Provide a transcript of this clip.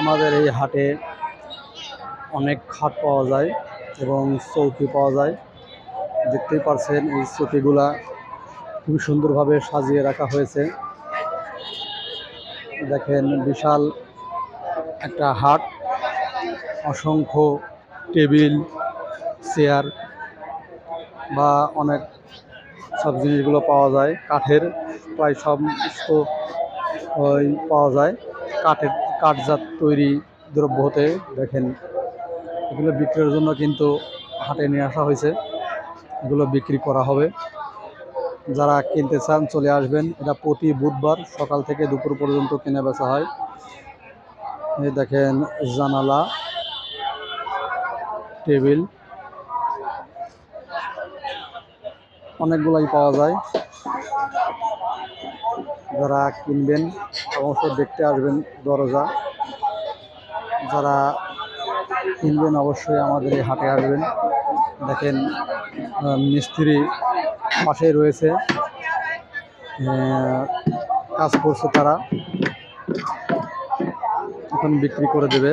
আমাদের এই হাটে অনেক খাট পাওয়া যায় এবং চৌকি পাওয়া যায়। দেখতেই পারছেন এই চৌকিগুলা খুবই সুন্দরভাবে সাজিয়ে রাখা হয়েছে। দেখেন বিশাল একটা হাট, অসংখ্য টেবিল, চেয়ার বা অনেক সব জিনিসগুলো পাওয়া যায়। কাঠের প্রায় সমস্ত পাওয়া যায়। কাঠের কাঠজাত তৈরি দ্রব্য হতে দেখেন, এগুলো বিক্রির জন্য কিন্তু হাটে নিয়ে আসা হয়েছে। এগুলো বিক্রি করা হবে। যারা কিনতে চান চলে আসবেন। এটা প্রতি বুধবার সকাল থেকে দুপুর পর্যন্ত কেনা বেচা হয়। এই দেখেন জানালা, টেবিল, অনেকগুলাই পাওয়া যায়। যারা কিনবেন অবশ্যই দেখতে আসবেন দরজা। যারা কিনবেন অবশ্যই আমাদের এই হাটে আসবেন। দেখেন মিস্ত্রি পাশেই রয়েছে। কাজ করছে তারা। এখন বিক্রি করে দেবে।